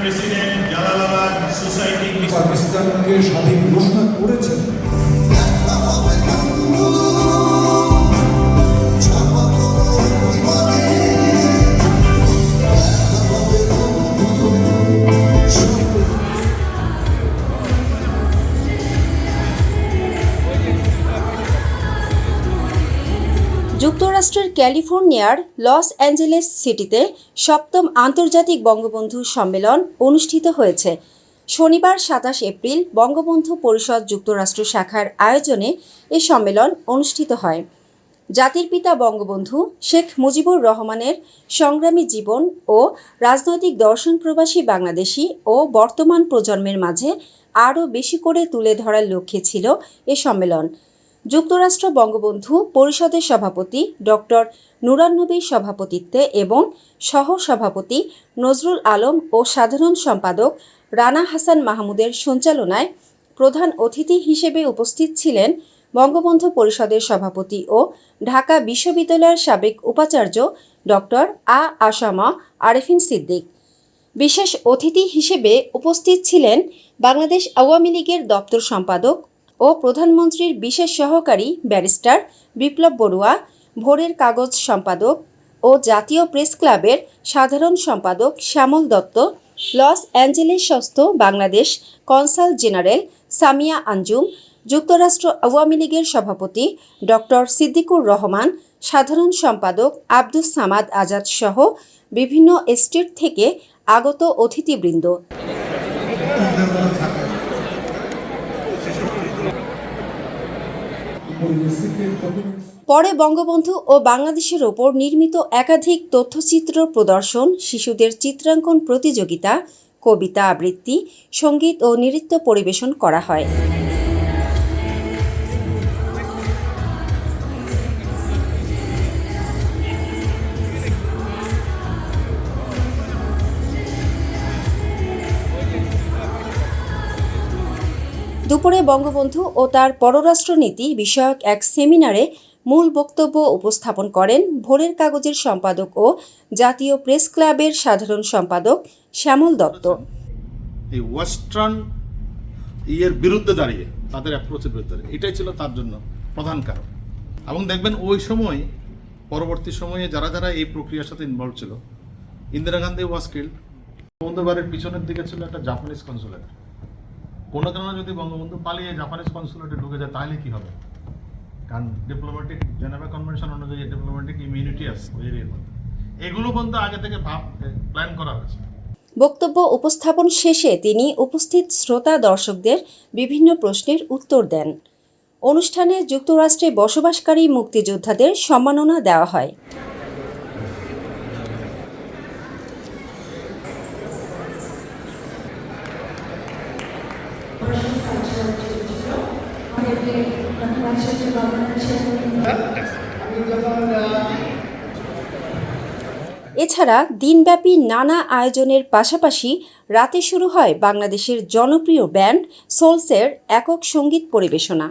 President Jalalabad society পাকিস্তানকে স্বাধীন ঘোষণা করেছেন। যুক্তরাষ্ট্রের ক্যালিফোর্নিয়ার লস অ্যাঞ্জেলেস সিটিতে সপ্তম আন্তর্জাতিক বঙ্গবন্ধু সম্মেলন অনুষ্ঠিত হয়েছে। শনিবার সাতাশ এপ্রিল বঙ্গবন্ধু পরিষদ যুক্তরাষ্ট্র শাখার আয়োজনে এ সম্মেলন অনুষ্ঠিত হয়। জাতির পিতা বঙ্গবন্ধু শেখ মুজিবুর রহমানের সংগ্রামী জীবন ও রাজনৈতিক দর্শন প্রবাসী বাংলাদেশি ও বর্তমান প্রজন্মের মাঝে আরও বেশি করে তুলে ধরার লক্ষ্যে ছিল এ সম্মেলন। যুক্তরাষ্ট্র বঙ্গবন্ধু পরিষদের সভাপতি ডক্টর নুরান্নবীর সভাপতিত্বে এবং সহ সভাপতি নজরুল আলম ও সাধারণ সম্পাদক রানা হাসান মাহমুদের সঞ্চালনায় প্রধান অতিথি হিসেবে উপস্থিত ছিলেন বঙ্গবন্ধু পরিষদের সভাপতি ও ঢাকা বিশ্ববিদ্যালয়ের সাবেক উপাচার্য ডক্টর আ আসামা আরেফিন সিদ্দিক। বিশেষ অতিথি হিসেবে উপস্থিত ছিলেন বাংলাদেশ আওয়ামী লীগের দপ্তর সম্পাদক ও প্রধানমন্ত্রীর বিশেষ সহকারী ব্যারিস্টার বিপ্লব বড়ুয়া, ভোরের কাগজ সম্পাদক ও জাতীয় প্রেস ক্লাবের সাধারণ সম্পাদক শ্যামল দত্ত, লস অ্যাঞ্জেলেসস্থ বাংলাদেশ কনসাল জেনারেল সামিয়া আঞ্জুম, যুক্তরাষ্ট্র আওয়ামী লীগের সভাপতি ডক্টর সিদ্দিকুর রহমান, সাধারণ সম্পাদক আব্দুস সামাদ আজাদ সহ বিভিন্ন স্টেট থেকে আগত অতিথিবৃন্দ। পরে বঙ্গবন্ধু ও বাংলাদেশের ওপর নির্মিত একাধিক তথ্যচিত্র প্রদর্শন, শিশুদের চিত্রাঙ্কন প্রতিযোগিতা, কবিতা আবৃত্তি, সংগীত ও নৃত্য পরিবেশন করা হয়। দুপুরে বঙ্গবন্ধু ও তার পররাষ্ট্রনীতি বিষয়ক এক সেমিনারে মূল বক্তব্য উপস্থাপন করেন ভোরের কাগজের সম্পাদক ও জাতীয় প্রেস ক্লাবের সাধারণ সম্পাদক শ্যামল দত্ত। এই ওয়েস্টার্ন ইয়ের বিরুদ্ধে দাঁড়িয়ে, তাদের অ্যাপ্রোচের বিরুদ্ধে দাঁড়িয়ে, এটাই ছিল তার জন্য প্রধান কারণ। এবং দেখবেন ওই সময়, পরবর্তী সময়ে যারা যারা এই প্রক্রিয়ার সাথে ইনভলভ ছিল, ইন্দিরা গান্ধী ওয়াজ কিল্ড বঙ্গবন্ধু পিছনের দিকে ছিল একটা জাপানিজ কনসুলেট কোনো কারণে যদি বঙ্গবন্ধু পালিয়ে জাপানিজ কনসুলেটে ঢুকে যায়, তাহলে কি হবে? কারণ ডিপ্লোম্যাটিক জেনেভা কনভেনশন অনুযায়ী ডিপ্লোম্যাটিক ইমিউনিটি আছে ওই এরিয়ার মধ্যে। এগুলো পর্যন্ত আগে থেকে ভাব প্ল্যান করা হয়েছে। বক্তব্য উপস্থাপন শেষে তিনি উপস্থিত শ্রোতা দর্শকদের বিভিন্ন প্রশ্নের উত্তর দেন। অনুষ্ঠানে যুক্তরাষ্ট্রে বসবাসকারী মুক্তিযোদ্ধাদের সম্মাননা দেওয়া হয়। এছাড়া দিনব্যাপী নানা আয়োজনের পাশাপাশি রাতে শুরু হয় বাংলাদেশের জনপ্রিয় ব্যান্ড সোলসের একক সংগীত পরিবেশনা।